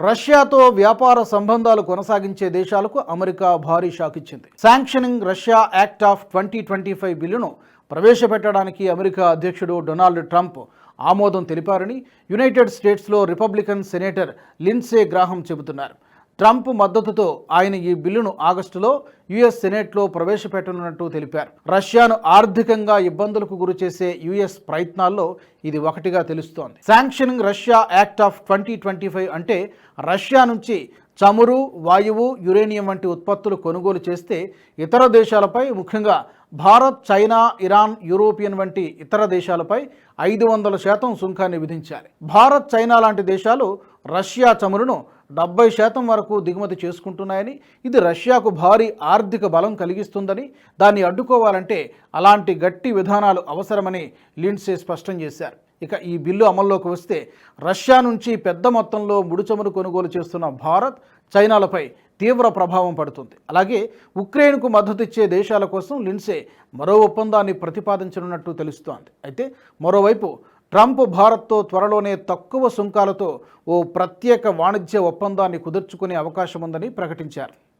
రష్యాతో వ్యాపార సంబంధాలు కొనసాగించే దేశాలకు అమెరికా భారీ షాక్ ఇచ్చింది. Sanctioning Russia act of twenty twenty five బిల్లును ప్రవేశపెట్టడానికి అమెరికా అధ్యక్షుడు డొనాల్డ్ ట్రంప్ ఆమోదం తెలిపారని యునైటెడ్ స్టేట్స్లో రిపబ్లికన్ సెనేటర్ లిన్సే గ్రాహం చెబుతున్నారు. ట్రంప్ మద్దతుతో ఆయన ఈ బిల్లును ఆగస్టులో యుఎస్ సెనేట్లో ప్రవేశపెట్టనున్నట్టు తెలిపారు. రష్యాను ఆర్థికంగా ఇబ్బందులకు గురిచేసే యుఎస్ ప్రయత్నాల్లో ఇది ఒకటిగా తెలుస్తోంది. Sanctioning Russia act of twenty twenty five అంటే రష్యా నుంచి చమురు వాయువు యురేనియం వంటి ఉత్పత్తులు కొనుగోలు చేస్తే ఇతర దేశాలపై ముఖ్యంగా భారత్ చైనా ఇరాన్ యూరోపియన్ వంటి ఇతర దేశాలపై ఐదు వందల శాతం సుంకాన్ని విధించాలి. భారత్ చైనా లాంటి దేశాలు రష్యా చమురును డెబ్బై శాతం వరకు దిగుమతి చేసుకుంటున్నాయని ఇది రష్యాకు భారీ ఆర్థిక బలం కలిగిస్తుందని దాన్ని అడ్డుకోవాలంటే అలాంటి గట్టి విధానాలు అవసరమని లిండ్సే స్పష్టం చేశారు. ఇక ఈ బిల్లు అమల్లోకి వస్తే రష్యా నుంచి పెద్ద మొత్తంలో ముడిచమురు కొనుగోలు చేస్తున్న భారత్ చైనాలపై తీవ్ర ప్రభావం పడుతుంది. అలాగే ఉక్రెయిన్కు మద్దతు ఇచ్చే దేశాల కోసం లిన్సే మరో ఒప్పందాన్ని ప్రతిపాదించనున్నట్టు తెలుస్తోంది. అయితే మరోవైపు ట్రంప్ భారత్తో త్వరలోనే తక్కువ సుంకాలతో ఓ ప్రత్యేక వాణిజ్య ఒప్పందాన్ని కుదుర్చుకునే అవకాశం ఉందని ప్రకటించారు.